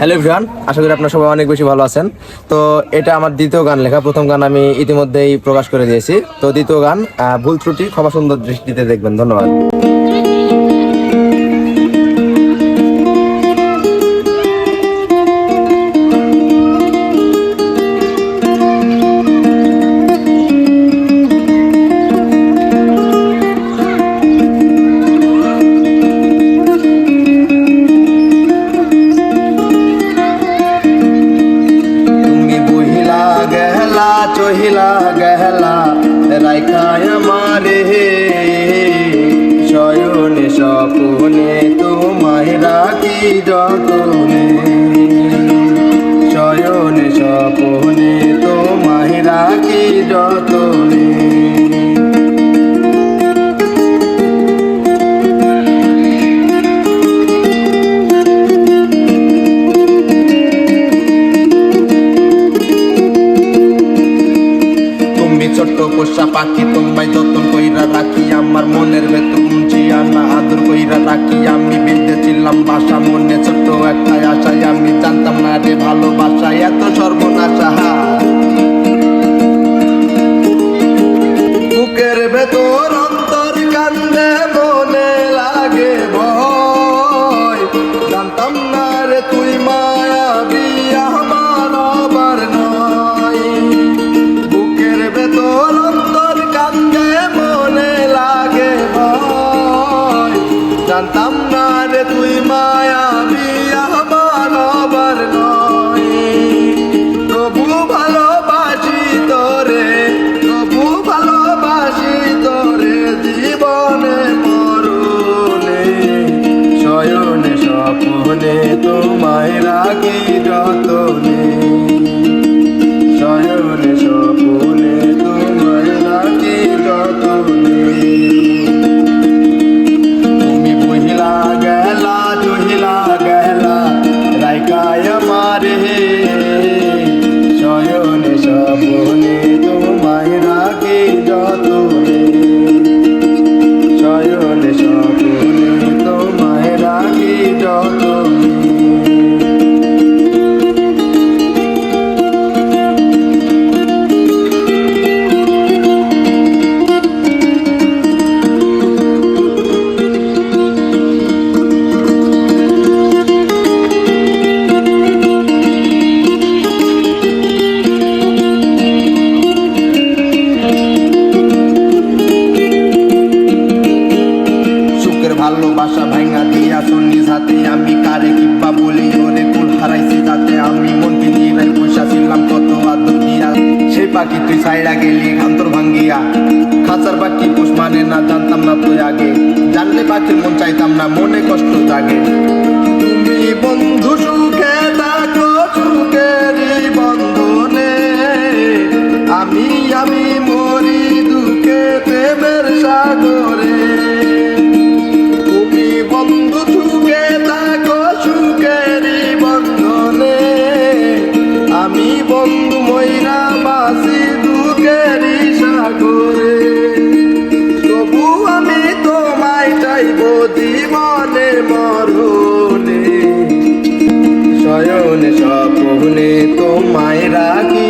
Hello everyone, আশা করি আপনারা সবাই অনেক বেশি ভালো আছেন। তো এটা আমার দ্বিতীয় গান লেখা, প্রথম গান আমি ইতিমধ্যেই প্রকাশ করে দিয়েছি। তো দ্বিতীয় গান ভুল ত্রুটি, ক্ষমা সুন্দর দৃষ্টিতে দেখবেন, ধন্যবাদ। গেলা চহিলা গেলা রাইখায় আমারে শয়নে সপনে তোমায় রাখি যতনে। শয়নে সপনে তোমায় রাখি যতনে। ছোট্ট পোষা পাখি তোমায় যতন কইরা রাখি, আমার মনের ভেতর আনা আদর কইরা রাখি। আমি বেঁধেছিলাম বাসা, মনে ছোট্ট একটা আশায় আমি জানতাম না রে ভালোবাসা, এত সর্বনাশা। বুকের ভেতর অন্তর কান্দে মনে লাগে ভয়। জানতাম না রে তুই মায়াবি জানতাম হাতে আমি কারে কিব্বা বলি ওরে কুল হারাইছি যাতে আমি মনকে নিরাই পয়সা ছিলাম কত আদর দিয়া। সেই পাখি তুই সাইডা গেলি, ঘান্তর ভাঙ্গিয়া। খাঁচার পাখি পোষ মানে না, জানতাম না তুই আগে। জানলে পাখির মন চাইতাম না, মনে কষ্ট জাগে। তোমায় রাখি